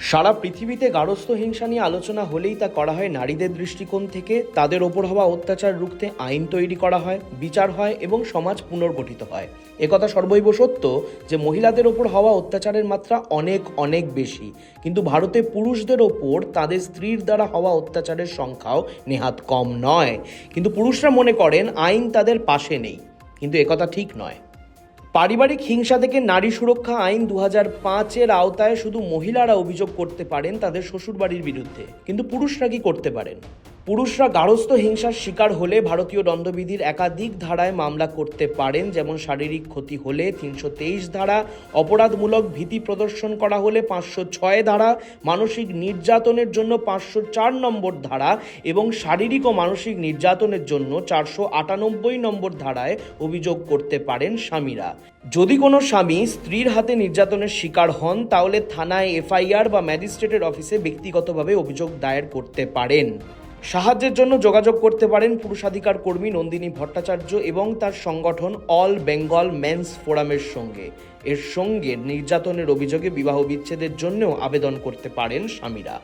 সারা পৃথিবীতে গারস্থ হিংসা নিয়ে আলোচনা হলেই তা করা হয় নারীদের দৃষ্টিকোণ থেকে। তাদের ওপর হওয়া অত্যাচার রুখতে আইন তৈরি করা হয়, বিচার হয় এবং সমাজ পুনর্গঠিত হয়। একথা সর্বৈব সত্য যে মহিলাদের ওপর হওয়া অত্যাচারের মাত্রা অনেক অনেক বেশি। কিন্তু ভারতে পুরুষদের ওপর তাদের স্ত্রীর দ্বারা হওয়া অত্যাচারের সংখ্যাও নেহাত কম নয়। কিন্তু পুরুষরা মনে করেন আইন তাদের পাশে নেই। কিন্তু একথা ঠিক নয়। পারিবারিক হিংসা থেকে নারী সুরক্ষা আইন দু হাজার পাঁচের আওতায় শুধু মহিলারা অভিযোগ করতে পারেন তাদের শ্বশুরবাড়ির বিরুদ্ধে, কিন্তু পুরুষরা কি করতে পারেন? পুরুষরা গারস্থ হিংসার শিকার হলে ভারতীয় দণ্ডবিধির একাধিক ধারায় মামলা করতে পারেন। যেমন শারীরিক ক্ষতি হলে তিনশো তেইশ ধারা, অপরাধমূলক ভীতি প্রদর্শন করা হলে পাঁচশো ছয় ধারা, মানসিক নির্যাতনের জন্য পাঁচশো চার নম্বর ধারা এবং শারীরিক ও মানসিক নির্যাতনের জন্য চারশো আটানব্বই নম্বর ধারায় অভিযোগ করতে পারেন স্বামীরা। যদি কোনো স্বামী স্ত্রীর হাতে নির্যাতনের শিকার হন, তাহলে থানায় এফআইআর বা ম্যাজিস্ট্রেটের অফিসে ব্যক্তিগতভাবে অভিযোগ দায়ের করতে পারেন। সাহায্যের জন্য যোগাযোগ করতে পারেন পুরুষাধিকার কর্মী নন্দিনী ভট্টাচার্য এবং তার সংগঠন অল বেঙ্গল মেন্স ফোরামের সঙ্গে। এর সঙ্গে নির্যাতনের অভিযোগে বিবাহ বিচ্ছেদের জন্যও আবেদন করতে পারেন স্বামীরা।